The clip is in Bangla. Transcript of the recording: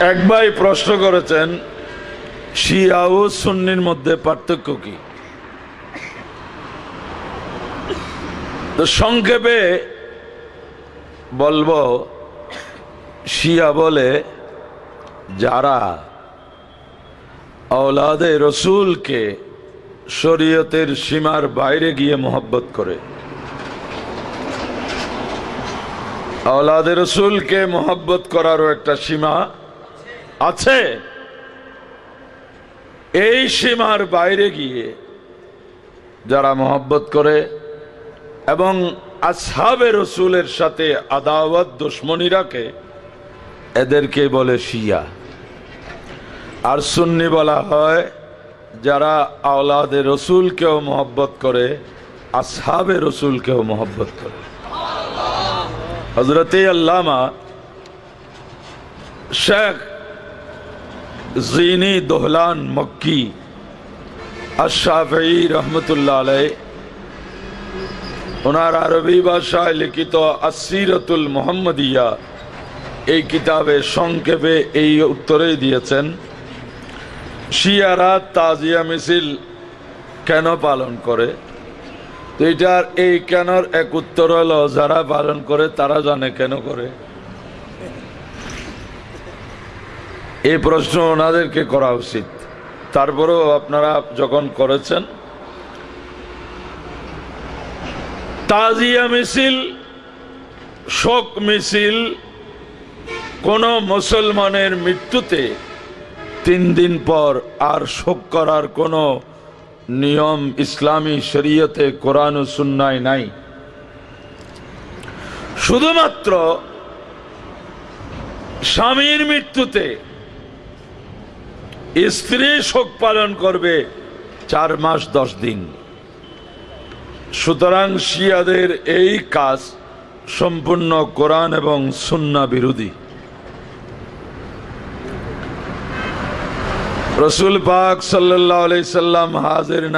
এক ভাই প্রশ্ন করেছেন শিয়া ও সুন্নির মধ্যে পার্থক্য কি? তো সংক্ষেপে বলব, শিয়া বলে, যারা আওলাদে রসুলকে শরীয়তের সীমার বাইরে গিয়ে মোহব্বত করে আওলাদে রসুলকে মোহব্বত করারও একটা সীমা আছে। এই সীমার বাইরে গিয়ে যারা মোহব্বত করে এবং আসহাবে রসুলের সাথে আদাওয়াত দুশ্মনী রাখে এদেরকে বলে শিয়া। আর সুন্নি বলা হয়, যারা আওলাদে রসুলকেও মোহব্বত করে, আসহাবে রসুলকেও মোহব্বত করে। হজরত আল্লামা শেখ জিনি দোহলান মক্কি। আশাফি রহমতুল্লাহ আলাই ওনার আরবি ভাষায় লিখিত আসিরতুল মোহাম্মদিয়া এই কিতাবে সংক্ষেপে এই উত্তরেই দিয়েছেন, শিয়ারা তাজিয়া মিছিল কেন পালন করে? তো এটার এই কেনর এক উত্তর হলো, যারা পালন করে তারা জানে কেন করে। এই প্রশ্ন ওনাদেরকে করা উচিত। তারপরেও আপনারা যখন করেছেন, তাজিয়া মিছিল, শোক মিছিল, কোন মুসলমানের মৃত্যুতে তিন দিন পর আর শোক করার কোন নিয়ম ইসলামী শরীয়তে কোরআন সুন্নায় নাই। শুধুমাত্র স্বামীর মৃত্যুতে স্ত্রী শোক পালন করবে চার মাস, দশ দিন। সুতরাং শিয়াদের এই কাজ সম্পূর্ণ কোরআন এবং সুন্না বিরোধী। রসুল পাক সাল্লাহ সাল্লাম হাজির